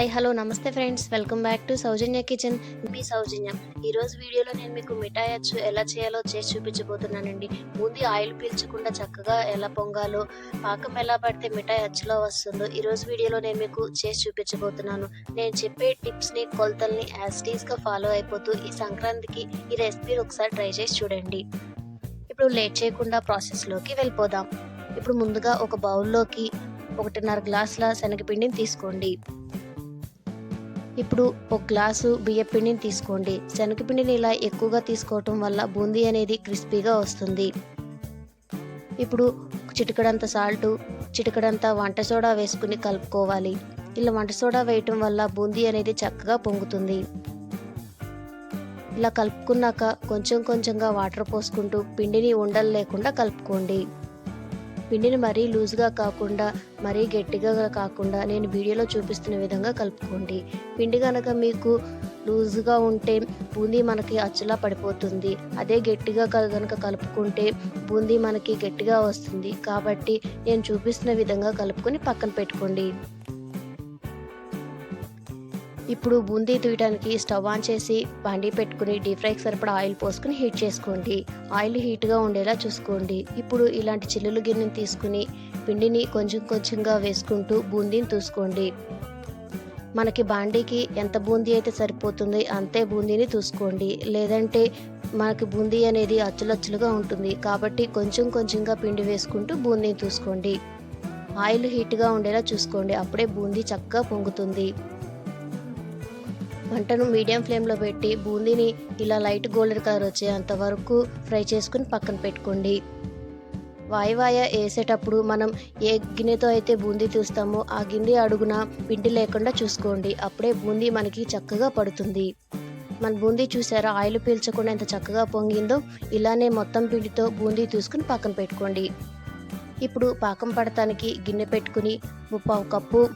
Hi hello నమస్తే friends. Welcome back to Sowjanya kitchen. మీ సౌజన్య ఈరోజు వీడియోలో నేను మీకు మిఠాయి అచ్చు ఎలా చేయాలో చేసి చూపించబోతున్నానండి. ముందు ఆయిల్ పీల్చకుండా చక్కగా ఎలా పొంగాలో పాకం ఎలా పడితే మిఠాయి అచ్చులో వస్తుందో ఈరోజు వీడియోలో నేను మీకు చేసి చూపించబోతున్నాను. నేను చెప్పే టిప్స్ని కొలతల్ని యాస్టీస్గా ఫాలో అయిపోతూ ఈ సంక్రాంతికి ఈ రెసిపీని ఒకసారి ట్రై చేసి చూడండి. ఇప్పుడు లేట్ చేయకుండా ప్రాసెస్లోకి వెళ్ళిపోదాం. ఇప్పుడు ముందుగా ఒక బౌల్లోకి ఒకటిన్నర గ్లాసుల శనగపిండిని తీసుకోండి. ఇప్పుడు ఒక గ్లాసు బియ్యపిండిని తీసుకోండి. శనగపిండిని ఇలా ఎక్కువగా తీసుకోవటం వల్ల బూందీ అనేది క్రిస్పీగా వస్తుంది. ఇప్పుడు చిటికడంత సాల్ట్ చిటికడంత వంట సోడా వేసుకుని కలుపుకోవాలి. ఇలా వంట సోడా వేయటం వల్ల బూందీ అనేది చక్కగా పొంగుతుంది. ఇలా కలుపుకున్నాక కొంచెం కొంచెంగా వాటర్ పోసుకుంటూ పిండిని ఉండలు లేకుండా కలుపుకోండి. పిండిని మరీ లూజ్గా కాకుండా మరీ గట్టిగా కాకుండా నేను వీడియోలో చూపిస్తున్న విధంగా కలుపుకోండి. పిండి కనుక మీకు లూజ్గా ఉంటే బూందీ మనకి అచ్చులా పడిపోతుంది. అదే గట్టిగా కనుక కలుపుకుంటే బూందీ మనకి గట్టిగా వస్తుంది. కాబట్టి నేను చూపిస్తున్న విధంగా కలుపుకొని పక్కన పెట్టుకోండి. ఇప్పుడు బూందీ తీయడానికి స్టవ్ ఆన్ చేసి బండి పెట్టుకుని డీప్ ఫ్రైకి సరిపడా ఆయిల్ పోసుకుని హీట్ చేసుకోండి. ఆయిల్ హీట్గా ఉండేలా చూసుకోండి. ఇప్పుడు ఇలాంటి చిల్లులు గిన్నెని తీసుకుని పిండిని కొంచెం కొంచెంగా వేసుకుంటూ బూందీని చూసుకోండి మనకి బాండీకి ఎంత బూందీ అయితే సరిపోతుంది అంతే బూందీని చూసుకోండి లేదంటే మనకి బూందీ అనేది అచ్చులచ్చులుగా ఉంటుంది. కాబట్టి కొంచెం కొంచెంగా పిండి వేసుకుంటూ బూందీని చూసుకోండి ఆయిల్ హీట్గా ఉండేలా చూసుకోండి. అప్పుడే బూందీ చక్కగా పొంగుతుంది. మంటను మీడియం ఫ్లేమ్లో పెట్టి బూందీని ఇలా లైట్ గోల్డెన్ కలర్ వచ్చేంత వరకు ఫ్రై చేసుకుని పక్కన పెట్టుకోండి. వాయువాయ వేసేటప్పుడు మనం ఏ గిన్నెతో అయితే బూందీ తీస్తామో ఆ గిన్నె అడుగున పిండి లేకుండా చూసుకోండి. అప్పుడే బూందీ మనకి చక్కగా పడుతుంది. మన బూందీ చూసారా? ఆయిల్ పీల్చకుండా ఎంత చక్కగా పొంగిందో ఇలానే మొత్తం పిండితో బూందీ తీసుకుని పక్కన పెట్టుకోండి. ఇప్పుడు పాకం పడటానికి గిన్నె పెట్టుకుని ముప్పావు కప్పు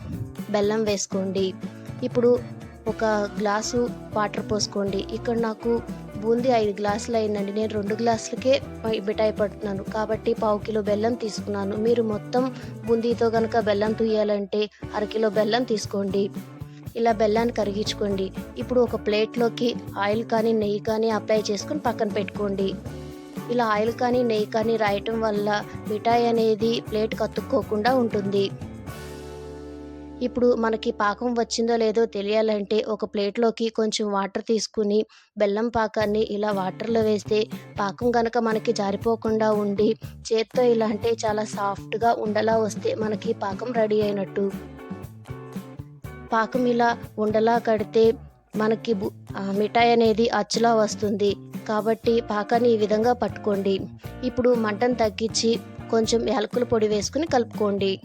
బెల్లం వేసుకోండి. ఇప్పుడు ఒక గ్లాసు వాటర్ పోసుకోండి. ఇక్కడ నాకు బూందీ ఐదు గ్లాసులు అయిందండి. నేను రెండు గ్లాసులకే మిఠాయి పడుతున్నాను కాబట్టి పావు కిలో బెల్లం తీసుకున్నాను. మీరు మొత్తం బూందీతో కనుక బెల్లం తీయాలంటే అరకిలో బెల్లం తీసుకోండి. ఇలా బెల్లాన్ని కరిగించుకోండి. ఇప్పుడు ఒక ప్లేట్లోకి ఆయిల్ కానీ నెయ్యి కానీ అప్లై చేసుకుని పక్కన పెట్టుకోండి. ఇలా ఆయిల్ కానీ నెయ్యి కానీ రాయటం వల్ల మిఠాయి అనేది ప్లేట్ కత్తుక్కోకుండా ఉంటుంది. ఇప్పుడు మనకి పాకం వచ్చిందో లేదో తెలియాలంటే ఒక ప్లేట్లోకి కొంచెం వాటర్ తీసుకుని బెల్లం పాకాన్ని ఇలా వాటర్లో వేస్తే పాకం కనుక మనకి జారిపోకుండా ఉండి చేత్తో ఇలా అంటే చాలా సాఫ్ట్గా ఉండలా వస్తే మనకి పాకం రెడీ అయినట్టు. పాకం ఇలా ఉండలా కడితే మనకి మిఠాయి అనేది అచ్చులా వస్తుంది. కాబట్టి పాకాన్ని ఈ విధంగా పట్టుకోండి. ఇప్పుడు మంటను తగ్గించి కొంచెం యాలకుల పొడి వేసుకుని కలుపుకోండి.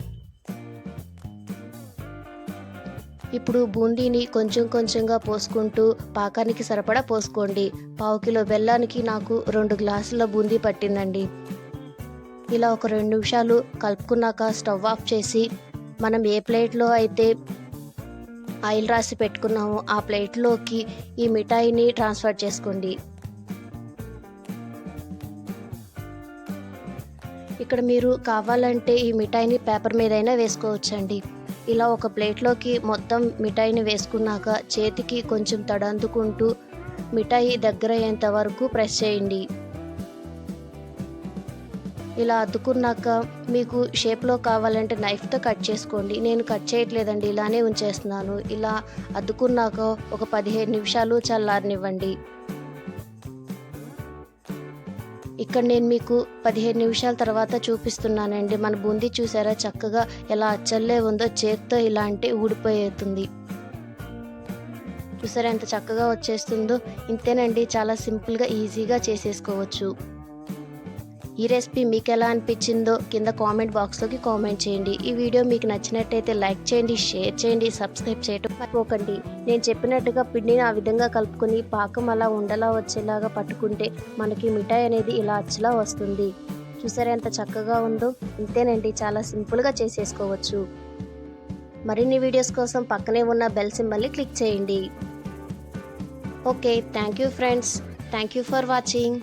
ఇప్పుడు బూందీని కొంచెం కొంచెంగా పోసుకుంటూ పాకానికి సరిపడా పోసుకోండి. పావు కిలో బెల్లానికి నాకు రెండు గ్లాసుల బూందీ పట్టిందండి. ఇలా ఒక రెండు నిమిషాలు కలుపుకున్నాక స్టవ్ ఆఫ్ చేసి మనం ఏ ప్లేట్లో అయితే ఆయిల్ రాసి పెట్టుకున్నామో ఆ ప్లేట్లోకి ఈ మిఠాయిని ట్రాన్స్ఫర్ చేసుకోండి. ఇక్కడ మీరు కావాలంటే ఈ మిఠాయిని పేపర్ మీదైనా వేసుకోవచ్చండి. ఇలా ఒక ప్లేట్లోకి మొత్తం మిఠాయిని వేసుకున్నాక చేతికి కొంచెం తడందుకుంటూ మిఠాయి దగ్గర అయ్యేంత వరకు ప్రెస్ చేయండి. ఇలా అద్దుకున్నాక మీకు షేప్లో కావాలంటే నైఫ్తో కట్ చేసుకోండి. నేను కట్ చేయట్లేదండి ఇలానే ఉంచేస్తున్నాను. ఇలా అద్దుకున్నాక ఒక పదిహేను నిమిషాలు చల్లారనివ్వండి. ఇక్కడ నేను మీకు పదిహేను నిమిషాల తర్వాత చూపిస్తున్నానండి. మన బూందీ చూసారా? చక్కగా ఎలా అచ్చల్లే ఉందో చేత్తో ఇలాంటి ఊడిపోయేతుంది. చూసారా ఎంత చక్కగా వచ్చేస్తుందో? ఇంతేనండి చాలా సింపుల్గా ఈజీగా చేసేసుకోవచ్చు. ఈ రెసిపీ మీకు ఎలా అనిపించిందో కింద కామెంట్ బాక్స్లోకి కామెంట్ చేయండి. ఈ వీడియో మీకు నచ్చినట్టయితే లైక్ చేయండి షేర్ చేయండి సబ్స్క్రైబ్ చేయటం మర్చిపోకండి. నేను చెప్పినట్టుగా పిండిని ఆ విధంగా కలుపుకొని పాకం అలా ఉండలా వచ్చేలాగా పట్టుకుంటే మనకి మిఠాయి అనేది ఇలా అచ్చలా వస్తుంది. చూసారా ఎంత చక్కగా ఉందో? ఇంతేనండి చాలా సింపుల్గా చేసేసుకోవచ్చు. మరిన్ని వీడియోస్ కోసం పక్కనే ఉన్న బెల్ సింబల్ని క్లిక్ చేయండి. Okay thank you friends. Thank you for watching.